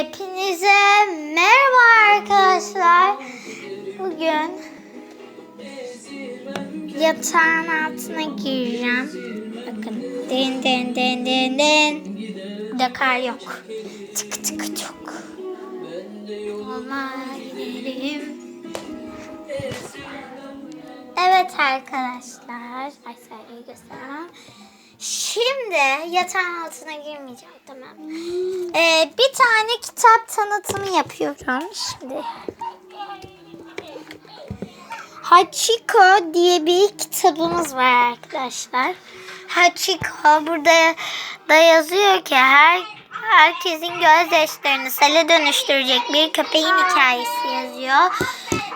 Hepinize merhaba arkadaşlar. Bugün yatağın altına gireceğim. Bakın den den den den den. Burada kar yok. Tık tık çok. Olmaya gidelim. Evet arkadaşlar. Ay sayıyı göstermem. Şimdi yatağın altına girmeyeceğim tamam. Ee, bir tane kitap tanıtımı yapıyorum şimdi. Hachiko diye bir kitabımız var arkadaşlar. Hachiko burada da yazıyor ki her herkesin gözyaşlarını sele dönüştürecek bir köpeğin hikayesi yazıyor.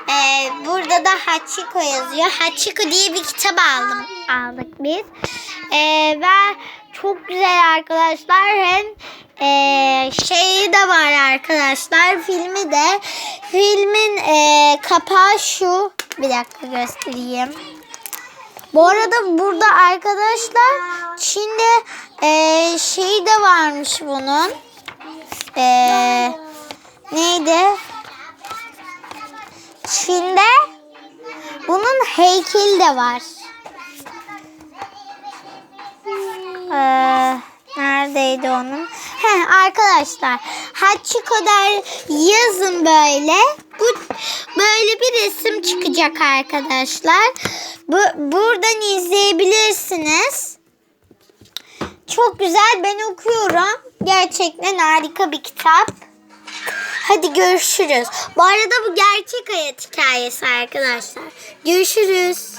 Ee, burada da Hachiko yazıyor. Hachiko diye bir kitap aldım aldık biz. Ee, ve çok güzel arkadaşlar. Hem e, şeyi de var arkadaşlar. Filmi de. Filmin e, kapağı şu. Bir dakika göstereyim. Bu arada burada arkadaşlar Çin'de e, şey de varmış bunun. E, neydi? Çin'de bunun heykeli de var. Ee, neredeydi onun? Heh, arkadaşlar Hachiko der yazın böyle. Bu böyle bir resim çıkacak arkadaşlar. Bu buradan izleyebilirsiniz. Çok güzel ben okuyorum. Gerçekten harika bir kitap. Hadi görüşürüz. Bu arada bu gerçek hayat hikayesi arkadaşlar. Görüşürüz.